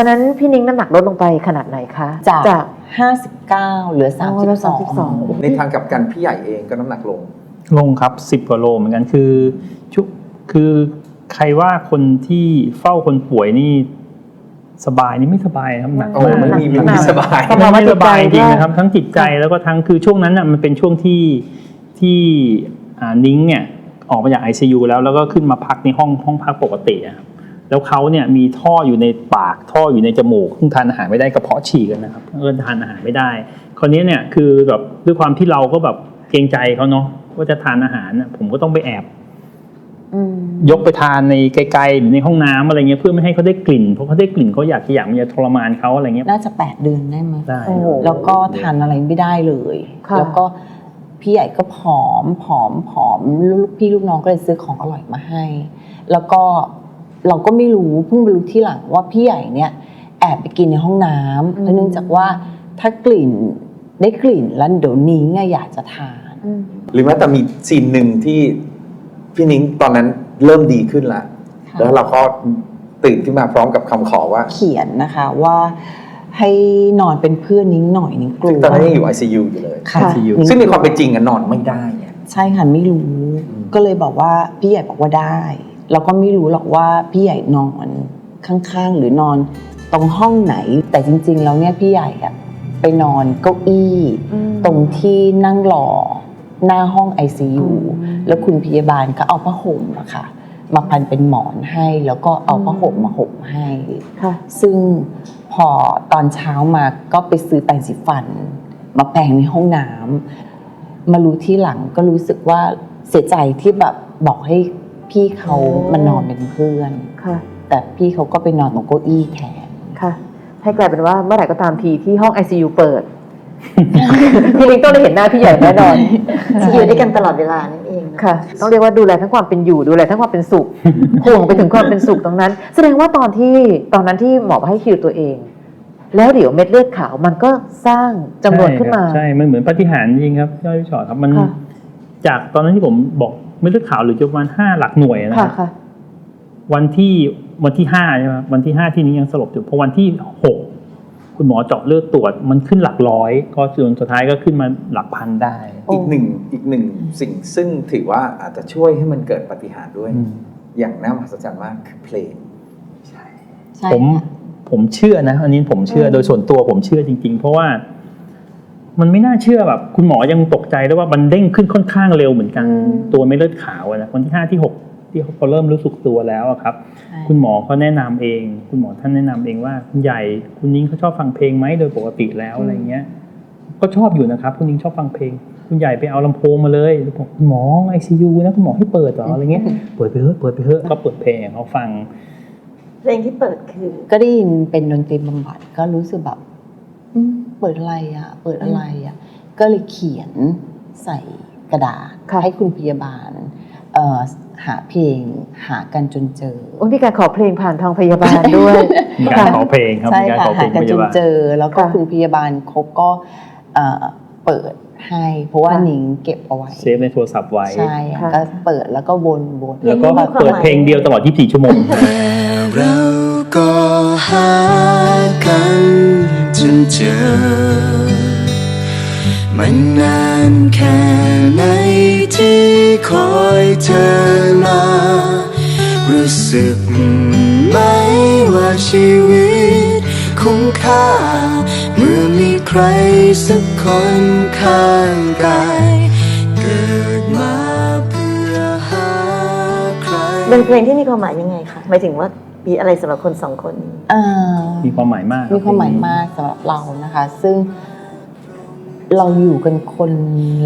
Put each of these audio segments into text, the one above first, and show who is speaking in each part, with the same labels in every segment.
Speaker 1: อนนั้นพี่นิ้งน้ำหนักลดลงไปขนาดไหนคะ
Speaker 2: จาก
Speaker 1: จาก
Speaker 2: 59 เหลือ
Speaker 1: อ๋อแล้ว32
Speaker 2: 32
Speaker 3: ในทางกลับกันพี่ใหญ่เองก็น้ำหนักลง
Speaker 4: ลงครับสิบกว่าโลเหมือนกันคือชุคือใครว่าคนที่เฝ้าคนป่วยนี่สบายนี่ไม่สบายนะครับหนัก
Speaker 3: โอ้
Speaker 4: มาก
Speaker 3: ไม่มีไม่มีสบาย
Speaker 1: สภาวะ
Speaker 4: ไม่
Speaker 1: จิ
Speaker 4: ส
Speaker 1: ตใจ
Speaker 4: บายจริง
Speaker 1: ก็
Speaker 4: นะครับทั้งจิตใจแล้วก็ทั้งคือช่วงนั้นน่ะมันเป็นช่วงที่ที่อ่านิ้งเนี่ยออกมาจาก ICU แล้วแล้วก็ขึ้นมาพักในห้องห้องพักปกติอะครับ แล้วเขาเนี่ยมีท่ออยู่ในปากท่ออยู่ในจมูกซึ่งทานอาหารไม่ได้กระเพาะฉีกกันนะครับเออทานอาหารไม่ได้ คราวนี้เนี่ยคือแบบด้วยความที่เราก็แบบเกรงใจเขาเนาะว่าจะทานอาหารน่ะผมก็ต้องไปแอบ
Speaker 1: อืม
Speaker 4: ยกไปทานในไกลๆหรือในห้องน้ำอะไรเงี้ยเพื่อไม่ให้เขาได้กลิ่นเพราะเขาได้กลิ่นเขาอยากจะอยากมันจะทรมานเขาอะไรเงี้ย
Speaker 2: น่าจะ8เดือนได้ไหม
Speaker 4: ได้
Speaker 1: โอ้โห
Speaker 2: แล้วก็ทานอะไรไม่ได้เลย
Speaker 1: ค่ะ
Speaker 2: แล้วก็พี่ใหญ่ก็ผอมผอมผอมลูกพี่ลูกน้องก็เลยซื้อของอร่อยมาให้ แล้วก็ เราก็ไม่รู้เพิ่งไปรู้ที่หลังว่าพี่ใหญ่เนี่ย แอบไปกินในห้องน้ำเพราะเนื่องจากว่าถ้ากลิ่นได้กลิ่นแล้วเดี๋ยวนี้ไงอยากจะทาน
Speaker 1: อืม
Speaker 3: หรือแม้แต่มีซีนหนึ่งที่พี่นิ้งตอนนั้นเริ่มดีขึ้นละ
Speaker 2: ค่ะ
Speaker 3: แล้วเราก็ตื่นขึ้นมาพร้อมกับคำขอว่า
Speaker 2: เขียนนะคะว่าให้นอนเป็นเพื่อนนิ้งหน่อยนิ้งกลัว
Speaker 3: ตอนนั้นยังอยู่ ICU อยู่เลย
Speaker 2: ค่ะ
Speaker 4: ICU
Speaker 2: นิ้
Speaker 3: ซึ่งในความเป็นจริงอะนอนไม่ได้เนี่ย
Speaker 2: ใช่ค่ะไม่รู้
Speaker 3: อืม
Speaker 2: ก็เลยบอกว่าพี่ใหญ่บอกว่าได้ เราก็ไม่รู้หรอกว่าพี่ใหญ่นอนข้างๆ หรือนอนตรงห้องไหน แต่จริงๆแล้วเนี่ยพี่ใหญ่อะไปนอนเก้าอี้
Speaker 1: อืม
Speaker 2: ตรงที่นั่งรอหน้าห้อง ICU
Speaker 1: อืม
Speaker 2: แล้วคุณพยาบาลก็เอาผ้าห่มอะค่ะ มาพันเป็นหมอนให้ แล้วก็เอาผ้าห่มมาห่มให้
Speaker 1: ค่ะ
Speaker 2: ซึ่งพอตอนเช้ามาก็ไปซื้อแปรงสีฟัน มาแปรงในห้องน้ำมารู้ที่หลังก็รู้สึกว่าเสียใจที่แบบบอกให้ พี่เขา
Speaker 1: โอ้
Speaker 2: มานอนเป็นเพื่อน
Speaker 1: ค่ะ
Speaker 2: แต่พี่เขาก็ไปนอนตรงเก้าอี้แทน
Speaker 1: ค่ะ ให้กลายเป็นว่าเมื่อไหร่ก็ตามทีที่ห้อง ICU เปิด พี่ลิงต้องได้เห็นหน้าพี่ใหญ่แน่นอน
Speaker 5: ที่อยู่ด้วยกันตลอดเวลานั่นเองน
Speaker 1: ค่ะ ต้องเรียกว่าดูแลทั้งความเป็นอยู่ดูแลทั้งความเป็นสุขห่วงไปถึงความเป็นสุขตรงนั้น แสดงว่าตอนที่ตอนนั้นที่หมอให้คิวตัวเอง แล้วเดี๋ยวเม็ดเลือดขาวมันก็สร้างจำนวนขึ้นมา
Speaker 4: ใช่ครับใช่ มันเหมือนปาฏิหาริย์จริงครับย่อยชอตครับมัน
Speaker 1: ค่ะ
Speaker 4: จากตอนนั้นที่ผมบอก ไม่เลือดขาวหรือจะประมาณห้าหลักหน่วยนะค
Speaker 1: ค่ะ
Speaker 4: รับ
Speaker 1: ค่ะ
Speaker 4: วันที่วันที่ห้าใช่ไหมครับวันที่ห้าที่นี้ยังสลบอยู่พอวันที่หกคุณหมอเจาะเลือดตรวจมันขึ้นหลักร้อย ก็จนสุดท้ายก็ขึ้นมาหลักพันได้
Speaker 1: โอ้
Speaker 3: อีกหนึ่งอีกหนึ่งสิ่งซึ่งถือว่าอาจจะช่วยให้มันเกิดปาฏิหารย์ด้วย
Speaker 4: อืม
Speaker 3: อย่างน่ามหัศจรรย์มากคือเพลง
Speaker 2: ใช่
Speaker 4: ผม
Speaker 2: ค่ะ
Speaker 4: ผมเชื่อนะ อันนี้ผมเชื่อ
Speaker 1: อืม
Speaker 4: โดยส่วนตัวผมเชื่อจริง ๆ เพราะว่า มันไม่น่าเชื่อแบบ คุณหมอยังตกใจแล้วว่ามันเด้งขึ้นค่อนข้างเร็วเหมือนกันตัวไม่เลือดขาวอะนะวันที่ห้าที่หกที่เขาเริ่มรู้สึกตัวแล้วอะครับ
Speaker 2: ใช่
Speaker 4: คุณหมอเขาแนะนำเอง คุณหมอท่านแนะนำเองว่าคุณใหญ่คุณนิ้งเขาชอบฟังเพลงไหมโดยปกติแล้วอะไรเงี้ย ก็ชอบอยู่นะครับ คุณนิ้งชอบฟังเพลง คุณใหญ่ไปเอาลำโพงมาเลยแล้วบอกคุณหมอไอซียูนะคุณหมอให้เปิดเหรออะไรเงี้ยเปิดไปเถอะเปิดไปเถอะก็เปิดเพลงให้เขาฟัง
Speaker 5: เพลงที่เปิดคือ
Speaker 2: ก็ได้ยินเป็นดนตรีบำบัดก็รู้สึกแบบอืม เปิดอะไรอะ เปิดอะไรอะ ก็เลยเขียนใส่กระดาษ
Speaker 1: ค่ะ
Speaker 2: ให้คุณพยาบาลเอ่อหาเพลงหากันจนเจอ
Speaker 1: โอ้มีการขอเพลงผ่านทางพยาบาลด้วย
Speaker 4: มีการขอเพลงครับ
Speaker 2: ใช่
Speaker 4: มีการ
Speaker 2: ค่ะ
Speaker 4: ขอเพล
Speaker 2: หางกัน
Speaker 4: พ
Speaker 2: จ
Speaker 4: ยานบาล
Speaker 2: เจอ แล้วก็
Speaker 1: ค่ะ
Speaker 2: คุณพยาบาลเขาก็เอ่อเปิด ให้ เพราะว่า
Speaker 1: ค่ะ
Speaker 2: นิงเก็บเอาไว้
Speaker 4: เซฟในโทรศัพท์ไว้
Speaker 2: ใช่
Speaker 1: ค่ะ
Speaker 2: ก็เปิดแล้วก็วนวน
Speaker 4: แล้วก็เปิดเพลงเดียวตลอด 24 ชั่วโมง
Speaker 6: แต่เราก็หากันจนเจอ มันนานแค่ไหนที่คอยเธอมา รู้สึกไหมว่าชีวิตคุ้มค่า เมื่อมีใครสัก คนข้างกายเกิดมาเพื่อหาใคร
Speaker 5: เป็นเพลงที่มีความหมายยังไงคะหมายถึงว่ามีอะไรสำหรับคนสองคนนี้
Speaker 2: เอ่อ
Speaker 4: มีความหมายมากรับ
Speaker 2: มีความหมายมากสำหรับเรานะคะ ซึ่งเราอยู่กันคน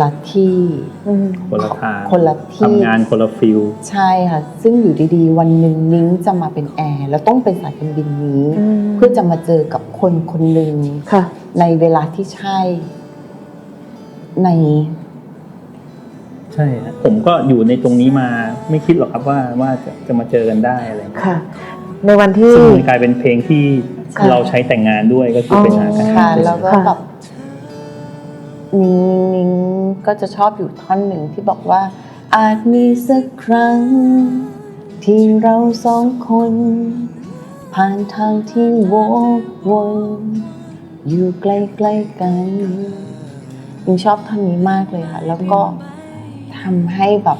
Speaker 2: ละที่
Speaker 1: อืม
Speaker 4: คนละทาง
Speaker 2: คนละที่
Speaker 4: ทำงานคนละฟิล
Speaker 2: ใช่ค่ะ ซึ่งอยู่ดีๆ วันหนึ่งนิ้งจะมาเป็นแอร์แล้วต้องเป็นสายการบินนี้
Speaker 1: อืม
Speaker 2: เพื่อจะมาเจอกับคนคนหนึ่ง
Speaker 1: ค่ะ
Speaker 2: ในเวลาที่ใช่ ใน
Speaker 4: ใช่ฮะผมก็อยู่ในตรงนี้มาไม่คิดหรอกครับว่าว่าจะจะมาเจอกันได้อะไรอย่างเงี้ย
Speaker 1: ค่ะ ในวันที่
Speaker 4: ซึ่งมันกลายเป็นเพลงที่
Speaker 1: ค่ะ
Speaker 4: เราใช้แต่งงานด้วยก็คือเป็นหากัน
Speaker 2: ค่ะ
Speaker 4: เจอ
Speaker 2: แล้วก็
Speaker 1: ค่ะ
Speaker 2: แบบนิ้งนิ้งก็จะชอบอยู่ท่อนหนึ่งที่บอกว่า อาจมีสักครั้ง ที่เราสองคนพผ่านทางที่วกวนอยู่ใกล้ๆกัน ยิงชอบท่อนนี้มากเลยค่ะ แล้วก็ทำให้แบบ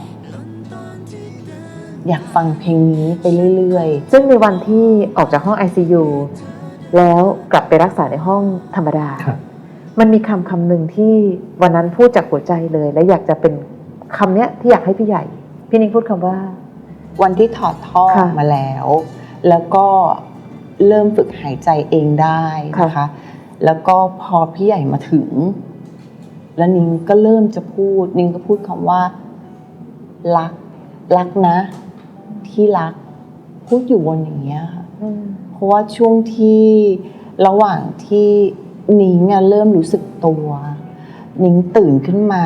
Speaker 2: อยากฟังเพลงนี้ไปเรื่อยๆ
Speaker 1: ซึ่งในวันที่ออกจากห้อง ICU แล้วกลับไปรักษาในห้องธรรมดา
Speaker 4: ครับ
Speaker 1: มันมีคำคำหนึ่งที่วันนั้นพูดจากหัวใจเลย และอยากจะเป็นคำเนี้ยที่อยากให้พี่ใหญ่ พี่นิ้งพูดคำว่า
Speaker 2: วันที่ถอดท่อ
Speaker 1: ค่ะ
Speaker 2: มาแล้ว แล้วก็เริ่มฝึกหายใจเองได้นะคะ
Speaker 1: ค่ะ
Speaker 2: แล้วก็พอพี่ใหญ่มาถึง แล้วนิ้งก็เริ่มจะพูด นิ้งก็พูดคำว่า รัก รักนะ ที่รัก พูดอยู่วนอย่างเงี้ยค่ะ
Speaker 1: อืม
Speaker 2: เพราะว่าช่วงที่ระหว่างที่นิ้งอะเริ่มรู้สึกตัว นิ้งตื่นขึ้นมา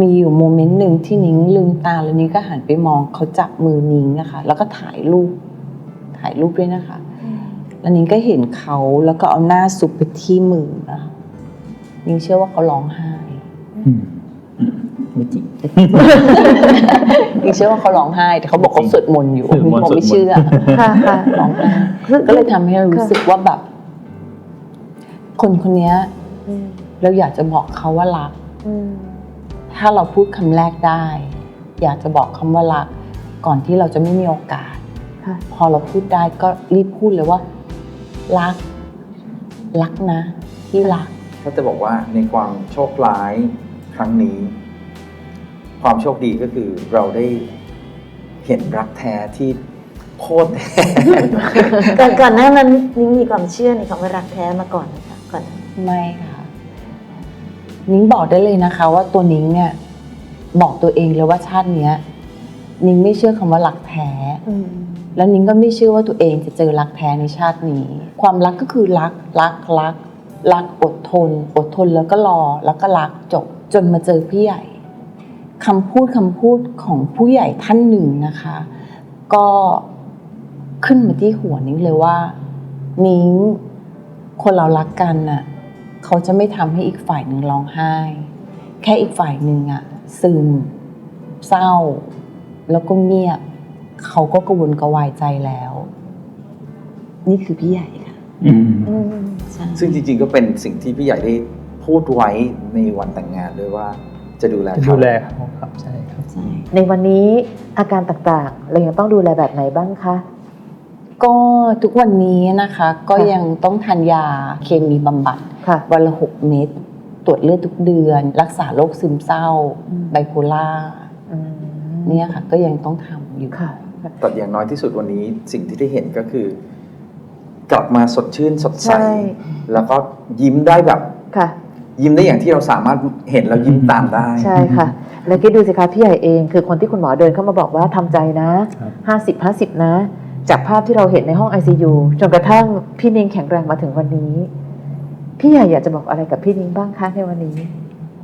Speaker 2: มีอยู่โมเมนต์หนึ่งที่นิ้งลืมตาแล้วนิ้งก็หันไปมองเขาจับมือนิ้งอะค่ะแล้วก็ถ่ายรูป ถ่ายรูปด้วยนะคะ แล้วนิ้งก็เห็นเขาแล้วก็เอาหน้าซุปไปที่มือนะคะนิ้งเชื่อว่าเขาร้องไห้
Speaker 4: อืม ไม่จริง
Speaker 2: นิ้งเชื่อว่าเขาร้องไห้แต่เขาบอกเขาสวดมนต์อยู่
Speaker 4: สวดมนต์
Speaker 2: ผมไม่เชื่อ
Speaker 1: ค่ะค่ะ
Speaker 2: ร้องไห้ก็เลยทำให้เรารู้สึกว่าแบบ คนคนนี้เราอยากจะบอกเขาว่ารักถ้าเราพูดคำแรกได้ อยากจะบอกคำว่ารัก ก่อนที่เราจะไม่มีโอกาสพอเราพูดได้ก็รีบพูดเลยว่า รัก รักนะ ที่รัก
Speaker 3: ก็จะบอกว่าในความโชคร้าย ครั้งนี้ ความโชคดีก็คือเราได้เห็นรักแท้ที่โคตรแท้
Speaker 5: ก่อนก่อนหน้านั้นนิ้งมีความเชื่อในคำว่ารักแท้มาก่อนนะคะก่อน
Speaker 2: ไม่ค่ะ นิ้งบอกได้เลยนะคะ ว่าตัวนิ้งเนี่ย บอกตัวเองเลยว่าชาติเนี้ย นิ้งไม่เชื่อคำว่ารักแท้
Speaker 1: อืม
Speaker 2: แล้วนิ้งก็ไม่เชื่อว่าตัวเองจะเจอรักแท้ในชาตินี้ ความรักก็คือรักรักรัก รักอดทน อดทนแล้วก็รอแล้วก็รักจบ จนมาเจอพี่ใหญ่คำพูดคำพูดของผู้ใหญ่ท่านหนึ่งนะคะ ก็ขึ้นมาที่หัวนิ้งเลยว่า นิ้งคนเรารักกันน่ะเขาจะไม่ทำให้อีกฝ่ายหนึ่งร้องไห้ แค่อีกฝ่ายหนึ่งอะซึม เศร้า แล้วก็เงียบเขาก็กระวนกระวายใจแล้ว นี่คือพี่ใหญ่ค่ะ
Speaker 4: อืม
Speaker 1: อืม
Speaker 2: ใช่
Speaker 3: ซึ่งจริงๆก็เป็นสิ่งที่พี่ใหญ่ได้ พูดไว้ในวันแต่งงานด้วยว่าจะดูแล
Speaker 4: จะ
Speaker 3: เขา
Speaker 4: ดูแลเขาครับใช่ครับ
Speaker 2: ใช่
Speaker 1: ในวันนี้อาการต่างๆ เรายังต้องดูแลแบบไหนบ้างคะ
Speaker 2: ก็ทุกวันนี้นะคะก็
Speaker 1: ค่ะ
Speaker 2: ยังต้องทานยาเคมีบำบัด
Speaker 1: ค่ะ
Speaker 2: วันละหกเม็ดตรวจเลือดทุกเดือน รักษาโรคซึมเศร้า
Speaker 1: อืม
Speaker 2: ไบโพล่า
Speaker 1: อืม
Speaker 2: เนี่ยค่ะ ก็ยังต้องทำอยู่
Speaker 1: ค่ะ
Speaker 3: แต่อย่างน้อยที่สุดวันนี้สิ่งที่ได้เห็นก็คือ กลับมาสดชื่นสดใส
Speaker 1: ใช่
Speaker 3: แล้วก็ยิ้มได้แบบ
Speaker 1: ค่ะ
Speaker 3: ยิ้มได้อย่างที่เราสามารถเห็นแล้วยิ้มตามได้
Speaker 1: ใช่ค่ะ แล้วคิดดูสิคะพี่ใหญ่เอง คือคนที่คุณหมอเดินเข้ามาบอกว่าทำใจนะห้าสิบห้าสิบนะ จากภาพที่เราเห็นในห้อง ICU จนกระทั่งพี่นิ้งแข็งแรงมาถึงวันนี้ พี่ใหญ่อยากจะบอกอะไรกับพี่นิ้งบ้างคะในวันนี้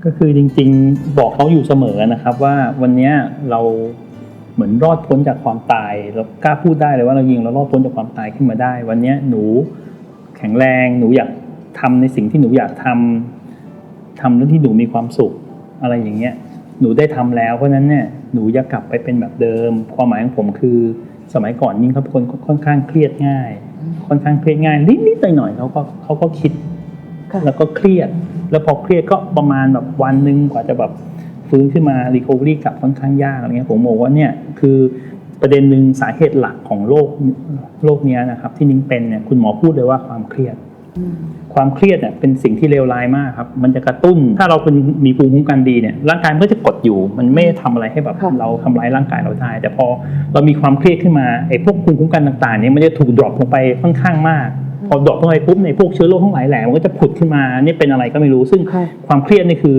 Speaker 4: ก็คือจริงๆบอกเขาอยู่เสมอนะครับว่าวันเนี้ยเราเหมือนรอดพ้นจากความตายเรากล้าพูดได้เลยว่าเรายิงเรารอดพ้นจากความตายขึ้นมาได้ วันเนี้ยหนูแข็งแรงหนูอยากทำในสิ่งที่หนูอยากทำ ทำเรื่องที่หนูมีความสุขอะไรอย่างเงี้ยหนูได้ทำแล้วเพราะฉะนั้นเนี่ยหนูอย่ากลับไปเป็นแบบเดิม ความหมายของผมคือสมัยก่อนยิ่งเขาเป็นคนค่อนข้างเครียดง่าย ค่อนข้างเครียดง่ายนิดๆหน่อยๆเขาก็เขาก็คิด
Speaker 1: ค่ะ
Speaker 4: แล้วก็เครียด แล้วพอเครียดก็ประมาณแบบวันหนึ่งกว่าจะแบบฟื้นขึ้นมารี c o v e r y กลับค่อนข้างยากอะไรเงี้ยผมบอกว่าเนี่ยคือประเด็นหนึ่งสาเหตุหลักของโรคโรคเนี้ยนะครับ ที่นิ้งเป็นเนี่ยคุณหมอพูดเลยว่าความเครียด ความเครียดเนี่ยเป็นสิ่งที่เลวร้ายมากครับ มันจะกระตุ้น ถ้าเราเป็นมีภูมิคุ้มกันดีเนี่ย ร่างกายมันก็จะกดอยู่ มันไม่ได้ทำอะไรให้แบบ
Speaker 1: ค่ะ
Speaker 4: เราทำร้ายร่างกายเราได้ แต่พอเรามีความเครียดขึ้นมา ไอ้พวกภูมิคุ้มกันต่างๆเนี่ยมันจะถูกดรอปลงไปค่อนข้างมาก พอดรอปลงไปปุ๊บในพวกเชื้อโรคทั้งหลายแหล่มันก็จะผุดขึ้นมา นี่เป็นอะไรก็ไม่รู้ ซึ่ง
Speaker 1: ค่ะ
Speaker 4: ความเครียดนี่คือ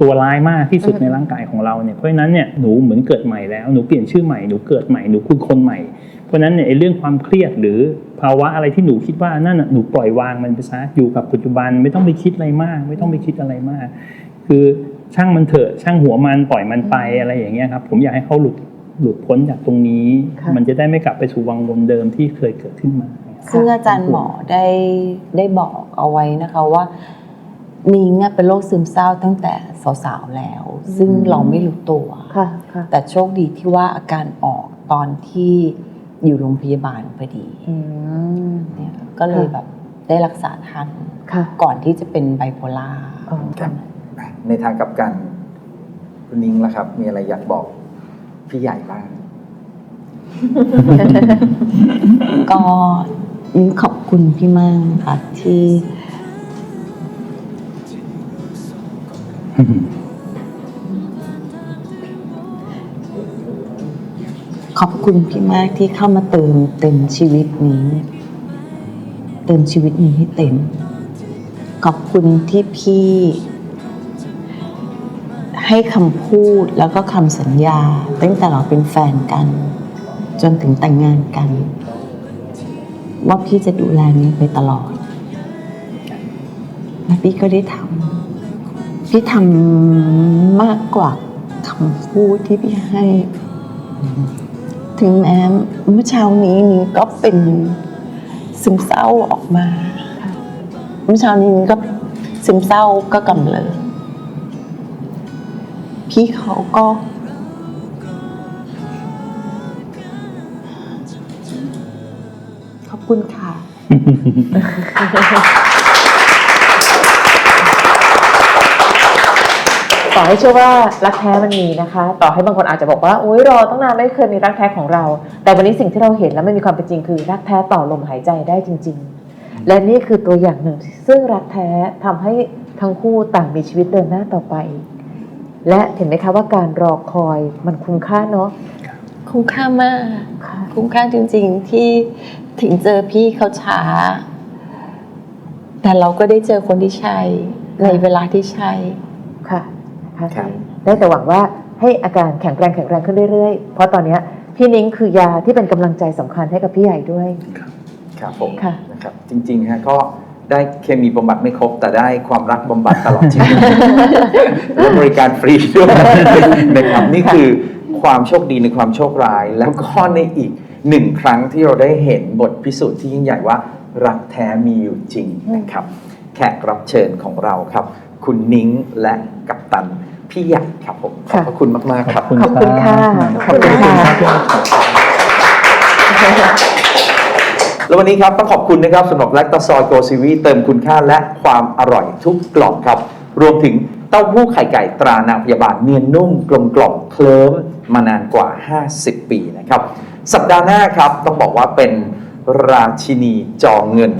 Speaker 4: ตัวร้ายมากที่สุด
Speaker 1: อืม
Speaker 4: ในร่างกายของเราเนี่ย เพราะฉะนั้นเนี่ยหนูเหมือนเกิดใหม่แล้ว หนูเปลี่ยนชื่อใหม่ หนูเกิดใหม่ หนูคือคนใหม่ เพราะฉะนั้นเนี่ยไอ้เรื่องความเครียดหรือ ภาวะอะไรที่หนูคิดว่านั่นน่ะหนูปล่อยวางมันไปซะอยู่กับปัจจุบันไม่ต้องไปคิดอะไรมาก ไม่ต้องไปคิดอะไรมาก คือช่างมันเถอะช่างหัวมันปล่อยมันไปอะไรอย่างเงี้ยครับ ผมอยากให้เขาหลุดหลุดพ้นจากตรงนี้
Speaker 1: ค่ะ
Speaker 4: มันจะได้ไม่กลับไปสู่วังวนเดิมที่เคยเกิดขึ้นมา
Speaker 2: ซึ่งอาจารย์หมอได้ได้บอกเอาไว้นะคะว่านิ้งอะเป็นโรคซึมเศร้าตั้งแต่สาวๆแล้ว ซึ่งเราไม่รู้ตัว
Speaker 1: ค่ะค่ะ
Speaker 2: แต่โชคดีที่ว่าอาการออกตอนที่ อยู่โรงพยาบาลพอดี
Speaker 1: อืม
Speaker 2: เนี่ยก็เลยแบบได้รักษาทัน
Speaker 1: ค่ะ
Speaker 2: ก่อนที่จะเป็นไบโพล่า
Speaker 1: อ๋อ
Speaker 3: ครับในทางกลับกันคุณนิ้งล่ะครับ มีอะไรอยากบอกพี่ใหญ่บ้าง
Speaker 2: ก็นิ้งขอบคุณพี่มากค่ะที่ ขอบคุณพี่มากที่เข้ามาเติมเต็มชีวิตนี้ เติมชีวิตนี้ให้เต็ม ขอบคุณที่พี่ ให้คำพูดแล้วก็คำสัญญา ตั้งแต่เราเป็นแฟนกัน จนถึงแต่งงานกัน ว่าพี่จะดูแลนี้ไปตลอดและพี่ก็ได้ทำพี่ทำมากกว่าคำพูดที่พี่ให้ ถึงแม้เมื่อเช้านี้นี้ก็เป็นซึมเศร้าออกมา เมื่อเช้านี้นี้ก็ซึมเศร้าก็กำเริบพี่เขาก็ ขอบคุณค่ะ
Speaker 1: ต่อให้เชื่อว่ารักแท้มันมีนะคะ ต่อให้บางคนอาจจะบอกว่าโอ๊ยรอตั้งนานไม่เคยมีรักแท้ของเรา แต่วันนี้สิ่งที่เราเห็นและไม่มีความเป็นจริงคือรักแท้ต่อลมหายใจได้จริง ๆ และนี่คือตัวอย่างหนึ่ง ซึ่งรักแท้ทำให้ทั้งคู่ต่างมีชีวิตเดินหน้าต่อไป และเห็นไหมคะว่าการรอคอยมันคุ้มค่าเนาะ
Speaker 2: คุ้มค่ามาก
Speaker 1: ค่ะ
Speaker 2: คุ้มค่าจริง ๆ ที่ถึงเจอพี่เขาช้า แต่เราก็ได้เจอคนที่ใช่ในเวลาที่ใช่
Speaker 1: ค่ะ ค่ะ
Speaker 3: ครับ
Speaker 1: ได้แต่หวังว่าให้อาการแข็งแรงแข็งแรงขึ้นเรื่อยๆ เพราะตอนเนี้ยพี่นิ้งคือยาที่เป็นกำลังใจสำคัญให้กับพี่ใหญ่ด้วย
Speaker 3: ครับผม
Speaker 1: ค่ะ
Speaker 3: นะครับจริงๆฮะก็ได้เคมีบำบัดไม่ครบ แต่ได้ความรักบำบัดตลอดชีวิตและบริการฟรีด้วยนะครับนี่คือความโชคดีในความโชคร้าย แล้วก็ในอีกหนึ่งครั้งที่เราได้เห็นบทพิสูจน์ที่ยิ่งใหญ่ว่า รักแท้มีอยู่จริงนะครับ แขกรับเชิญของเราครับ คุณนิ้งและกัปตันพี่ใหญ่ครับผมขอบพระคุณมากๆครับ
Speaker 1: ขอบคุณค่ะ ขอบคุณค่ะ
Speaker 3: แล้ววันนี้ครับต้องขอบคุณนะครับสำหรับแลคตาซอยโกซีวีเติมคุณค่าและความอร่อยทุกกล่องครับ รวมถึงเต้าหู้ไข่ไก่ตรานางพยาบาลเนียนนุ่มกลมกล่อมเคลิ้มมานานกว่า 50 ปีนะครับ สัปดาห์หน้าครับต้องบอกว่าเป็นราชินีจอเงิน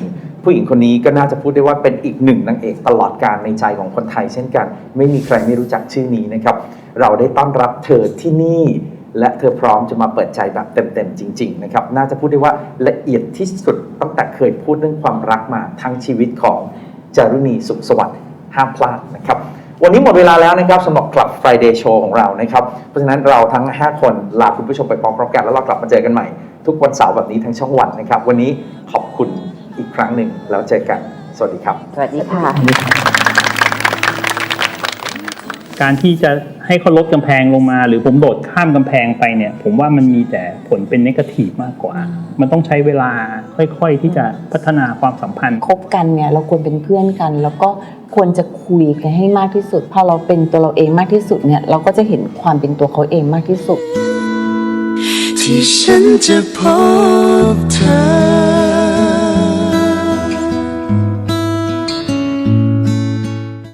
Speaker 3: ผู้หญิงคนนี้ก็น่าจะพูดได้ว่าเป็นอีกหนึ่งนางเอกตลอดการในใจของคนไทย เช่นกัน ไม่มีใครไม่รู้จักชื่อนี้นะครับ เราได้ต้อนรับเธอที่นี่ และเธอพร้อมจะมาเปิดใจแบบเต็มๆจริง ๆ นะครับ น่าจะพูดได้ว่าละเอียดที่สุดตั้งแต่เคยพูดเรื่องความรักมาทั้งชีวิตของจารุณีสุขสวัสดิ์ห้ามพลาดนะครับวันนี้หมดเวลาแล้วนะครับสำหรับ Club Friday Show ของเรานะครับ เพราะฉะนั้นเราทั้ง 5 คนลาคุณผู้ชมไปพร้อมๆกันแล้วเรากลับมาเจอกันใหม่ ทุกวันเสาร์แบบนี้ทั้งช่องวันนะครับ วันนี้ขอบคุณ อีกครั้งหนึ่งแล้วเจอกัน สวัสดีครับ
Speaker 1: สวัสดีค่ะ
Speaker 4: การที่จะให้เขาลดกำแพงลงมา หรือผมโดดข้ามกำแพงไปเนี่ย ผมว่ามันมีแต่ผลเป็นนกาทีฟมากกว่า มันต้องใช้เวลาค่อยๆที่จะพัฒนาความสัมพันธ์
Speaker 2: คบกันเนี่ยเราควรเป็นเพื่อนกัน แล้วก็ควรจะคุยกันให้มากที่สุด พอเราเป็นตัวเราเองมากที่สุดเนี่ยเราก็จะเห็นความเป็นตัวเขาเองมากที่สุด
Speaker 6: ที่ฉันจะพบเธอ